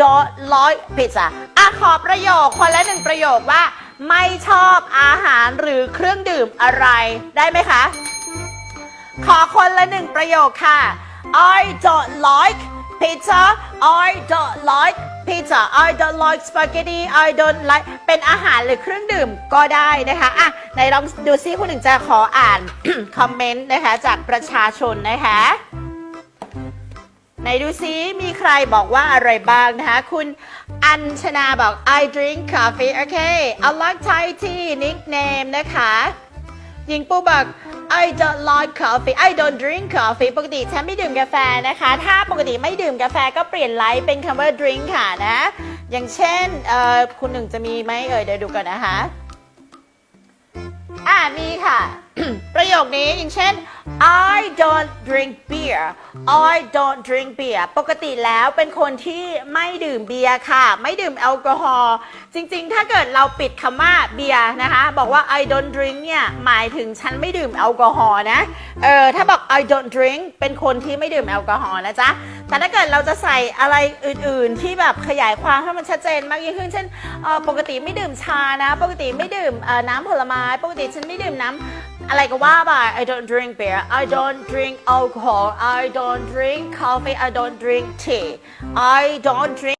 don't like pizza อะขอประโยคคนละหนึ่งประโยคว่า ไม่ชอบอาหารหรือเครื่องดื่มอะไรได้ไหมคะ ขอคนละหนึ่งประโยคค่ะ I don't like pizza I don't like pizza I don't like spaghetti I don't like เป็นอาหารหรือเครื่องดื่มก็ได้นะคะอะไหนลองดูซิคุณหนึ่งจะขออ่าน คอมเมนต์นะคะจากประชาชนนะคะ ไหนดูซิมีใครบอกว่าอะไรบ้างนะคะ คุณอัญชนาบอก I drink coffee โอเค I like Thai tea nickname นะคะหญิงปูบอก I don't like coffee I don't drink coffee ปกติฉันไม่ดื่มกาแฟนะคะ ถ้าปกติไม่ดื่มกาแฟก็เปลี่ยนไลฟ์เป็นคำว่า drink ค่ะนะ อย่างเช่นคุณหนึ่งจะมีไหมเอ่ยเดี๋ยวดูก่อนนะคะ อ่ามีค่ะ ประโยคนี้อย่างเช่น I don't drink beer I don't drink beer ปกติแล้วเป็นคนที่ไม่ดื่มเบียร์ค่ะ ไม่ดื่มแอลกอฮอล์จริงๆ ถ้าเกิดเราปิดคำว่าเบียร์นะคะ บอกว่า I don't drink เนี่ย หมายถึงฉันไม่ดื่มแอลกอฮอล์นะเออถ้าบอก I don't drink เป็นคนที่ไม่ดื่มแอลกอฮอล์นะจ๊ะ แต่ถ้าเกิดเราจะใส่อะไรอื่นๆ ที่แบบขยายความให้มันชัดเจนมากยิ่งขึ้นเช่นปกติไม่ดื่มชานะ ปกติไม่ดื่มน้ำผลไม้ ปกติฉันไม่ดื่มน้ำอะไรก็ว่า I don't drink beer. I don't drink alcohol. I don't drink coffee. I don't drink tea. I don't drink